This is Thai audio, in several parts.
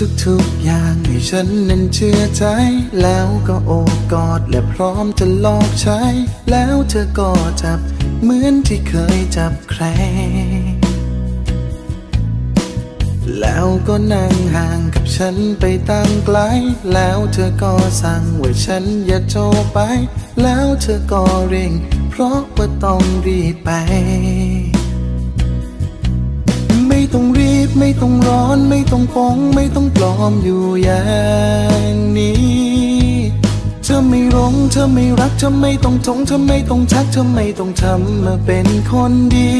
ทุกอย่างให้ฉันนั้นเชื่อใจ แล้วก็โอบกอดและพร้อมจะลอกใช้ แล้วเธอก็จับเหมือนที่เคยจับใคร แล้วก็นั่งห่างกับฉันไปตั้งไกล แล้วเธอก็สั่งว่าฉันอย่าโทรไป แล้วเธอก็เร่ง เพราะว่าต้องรีบไป ต้องร้อนไม่ต้องปองไม่ต้องปลอมอยู่อย่างนี้ เธอไม่ร้องเธอไม่รักเธอไม่ต้องทงเธอไม่ต้องทักเธอไม่ต้องทำมาเป็นคนดี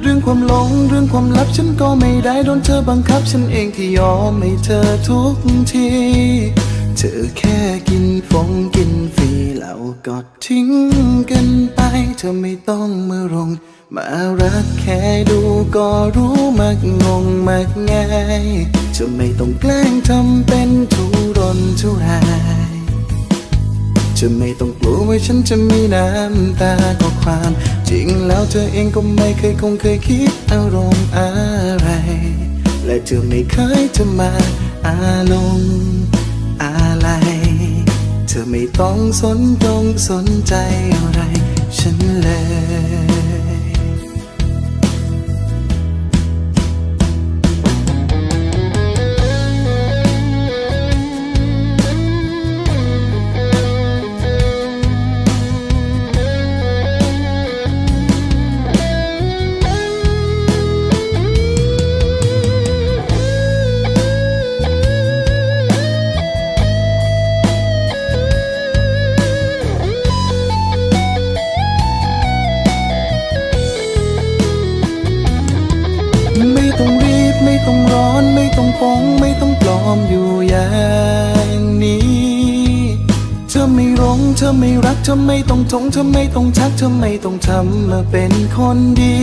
เรื่องความหลงเรื่องความลับฉันก็ไม่ได้โดนเธอบังคับฉันเองที่ยอมให้เธอทุกทีเธอแค่กินฟงกินฟรีแล้วก็ทิ้งกันไป เธอไม่ต้องมารง มารักแค่ดูก็รู้มักงงมักง่ายเธอไม่ต้องแกล้งทำเป็นทุรนทุรายจะไม่ต้องกลัวว่าฉันจะมีน้ำตาก็ความ จริงแล้วเธอเองก็ไม่เคยคงเคยคิดอารมณ์อะไร และเธอไม่เคยจะมาอาลงอะไร เธอไม่ต้องสนตรงสนใจอะไร ฉันเลย ต้องร้อนไม่ต้องปองไม่ต้องปลอมอยู่อย่างนี้ เธอไม่ร้องเธอไม่รักเธอไม่ต้องทงเธอไม่ต้องทักเธอไม่ต้องทำมาเป็นคนดี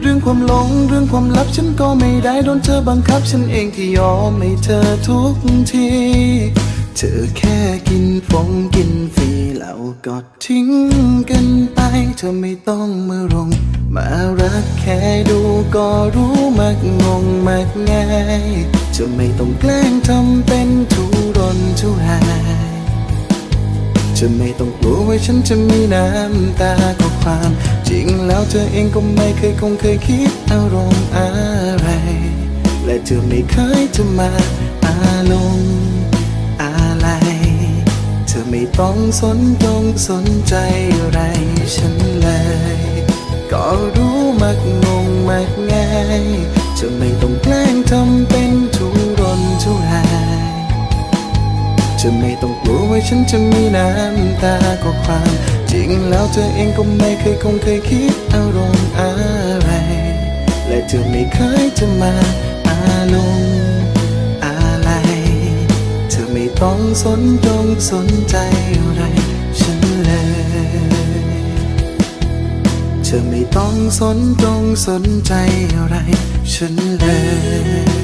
เรื่องความหลงเรื่องความลับฉันก็ไม่ได้โดนเธอบังคับ ฉันเองที่ยอมให้เธอทุกที เธอแค่กินฟงกินฟรีแล้วก็ทิ้งกันไป เธอไม่ต้องมารง มารักแค่ดูก็รู้มักงงมักง่ายเธอไม่ต้องแกล้งทำเป็นทุรนทุรายจะไม่ต้องกลัวว่าฉันจะมีน้ำตาก็ความ จริงแล้วเธอเองก็ไม่เคยคงเคยคิดอารมณ์อะไร และเธอไม่เคยจะมาอาลงอะไร เธอไม่ต้องสนตรงสนใจอะไรฉันเลย ก็รู้มักงงมักง่ายจะไม่ต้องแกล้งทำเป็นทุรนทุรายจะไม่ต้องกลัวว่าฉันจะมีน้ำตาก็ความ จริงแล้วเธอเองก็ไม่เคยคงเคยคิดอารมณ์อะไร และเธอไม่เคยจะมาอาลงอะไร เธอไม่ต้องสนตรงสนใจอะไรฉันเลย ธอไม่ต้องสนตรงสนใจอะไร ฉันเลย